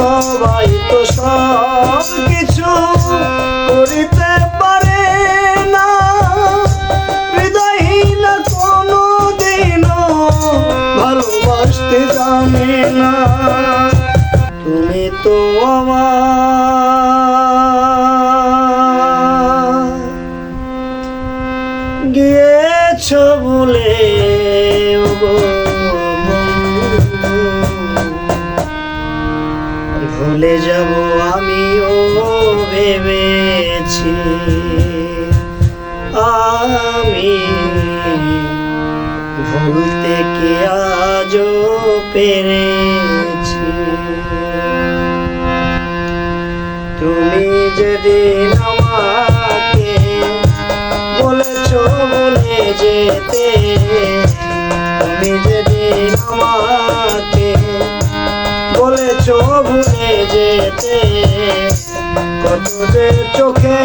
সবাই তো সব কিছু করিতে পারে না। হৃদয়হীন কোনো দিনও ভালোবাসতে জানে না। তুমি তো আমার ভুলে যাব আমিও ভেবেছি। আমি ভুলতে কি আজও পেরেছি? তুমি যেদিন আমাকে বলেছ বলে যেতে যে চোখে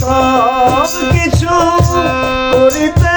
সব কিছু করিতে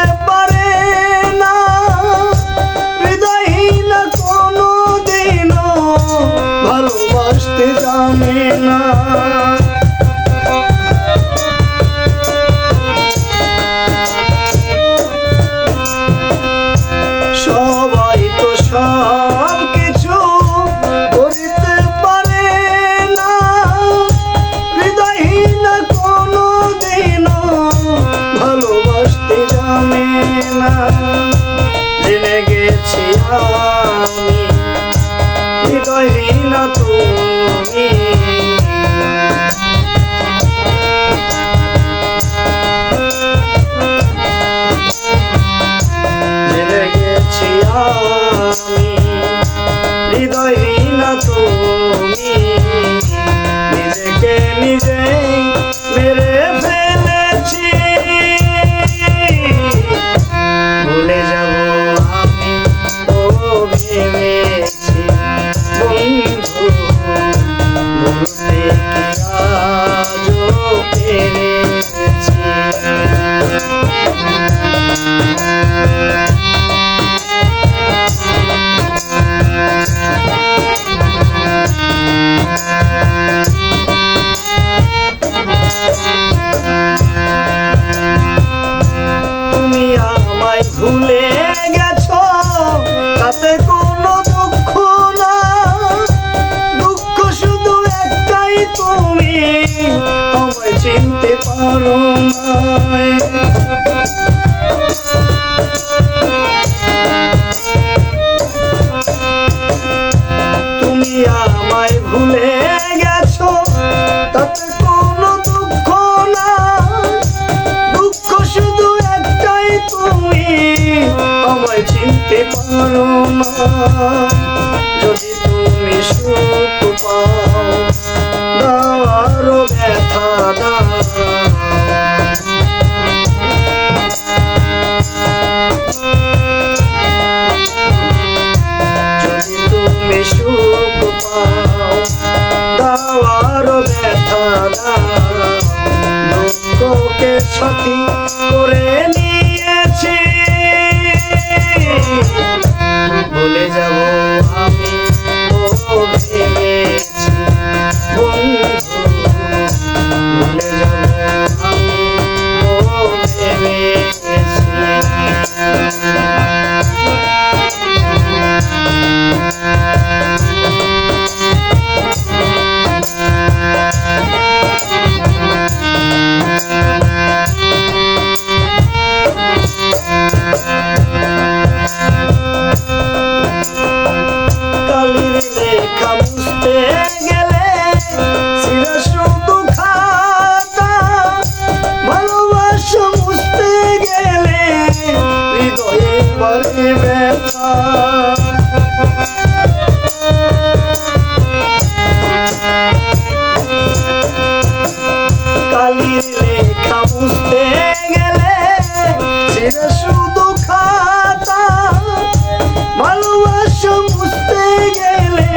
হৃদয়হীন তুমি। জেনে চিনতে পারো তুমি আমায় ভুলে গেছো, তাতে কোনো দুঃখ না দুঃখ শুধু একটাই তুমি, আমায় চিনতে পারো না সাথী করে নিয়েছি। ভুলে যাব কালির লেখা বুঝতে গেলে ছেড়ে খাতা ভালোবাসা বুঝতে গেলে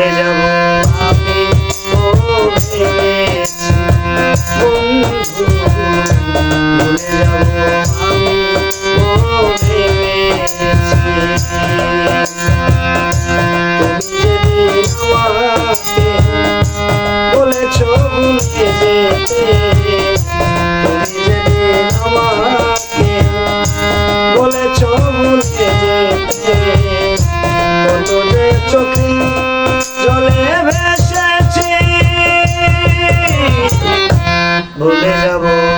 ভুলে যাব